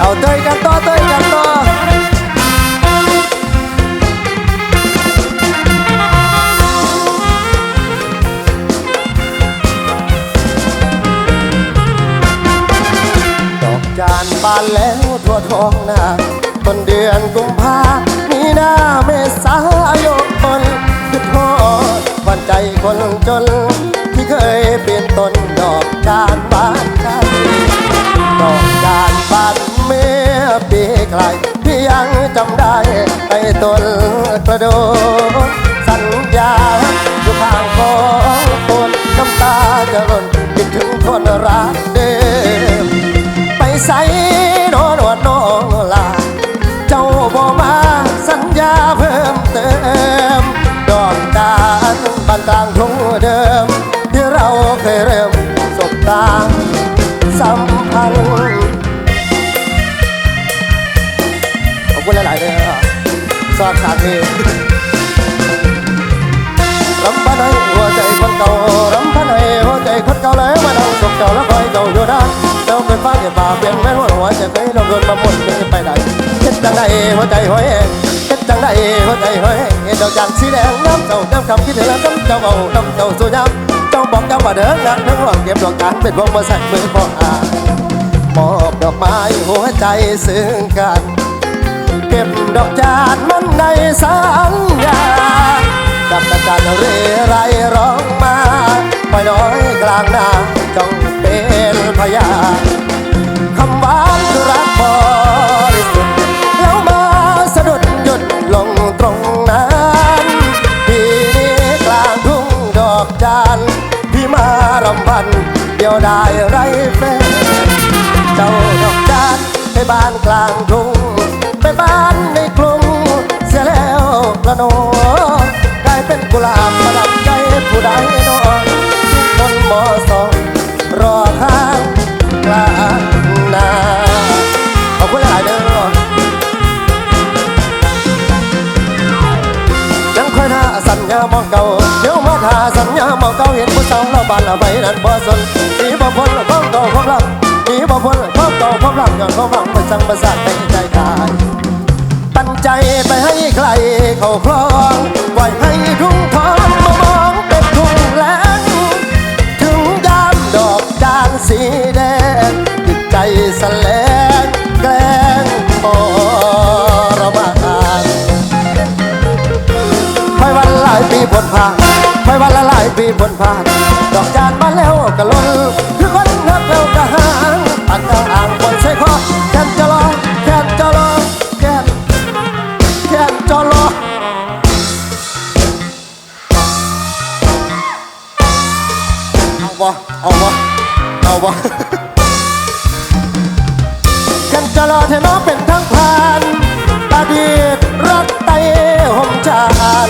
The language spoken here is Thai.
เอาเตยกันต่อเตยกันต่อดอกจานบานแล้วทั่วท้องนาต้นเดือนกุมภามีนาเมษายนคือทอดวันใจคนจน ที่เคยเปลี่ยนตนดอกจานบานดอกจานบาน ปีไกลพี่ยังจำได้ไอ้ตนกระโดดสัญญาอยู่ข้างของตนน้ำตาจะร่นคิดถึงคนรักเดิมไปใส่นอนวดน้องลา เจ้าบ่มาสัญญาเพิ่มเติมดอกจานบานกลางทุ่งเดิม ที่เราเคยเริ่มสบตาสัมพันธ์ สวัสดีรำพันให้หัวใจคนเก่ารำพันให้หัวใจคนเก่าแล้วมานั่งสบเจ้าแล้วคอยเจ้าอยู่นะเจ้าเป็นฟ้าเก็บป่าเปลี่ยนแม่หัวหัวใจเคยลงโดนมาหมดไม่ไปไหนเฮ็ดจังได้หัวใจหอยแห้งเฮ็ดจังได้หัวใจหอยแห้งเฮ็ดดอกจันทร์สีแดงน้ำเจ้าน้ำคำคิดถึงแล้วน้ำเจ้าเอาน้ำเจ้าสู้ย้ำเจ้าบอกเจ้าว่าเดินงานทั้งหวังเก็บดอกจานเป็นวงมาใส่มือพออามอบดอกไม้หัวใจซึ้งกัน เก็บดอกจานมันในสัญญากับตาจันเรไรร้องมาปล่อยน้อยกลางนาจงเป็นพยานคำหวานคือรักบริสุทธิ์แล้วมาสะดุดหยุดลงตรงนั้นพี่นี้กลางทุ่งดอกจานพี่มารำพันเดียวได้ไรแฟนเจ้าดอกจานไปบ้านกลางทุ่ง ไปบ้านในกรุงเสียแล้วละโนกลายเป็นกุหลาบประดับใจผู้ใดโนบนหมอสองรอข้างกลางนาขอบคุณหลายเด้อยังคอยท่าสัญญามองเก่าเดี๋ยวมาท่าสัญญามองเก่าเห็นผู้สาวเราบานละไปนั้นบ่สนสีบ่พ้นของเก่าของเราสีบ่พ้นของเก่าของเราย้อนของเราไปสั่งประสาทใจ เขาครองปล่อยให้ทุ่งทองมามองเป็นทุ่งแล้งถึงยามดอกจานสีแดงจิตใจสลงแกล้งทรมานคอยวันหลายปีผลผ่านคอยวันละหลายปีผลผ่านดอกจานมาแล้ว วะเอาวะเอาวะยันจะรอเธอน้องเป็นทั้งพานอดีตรักไตหอมจาน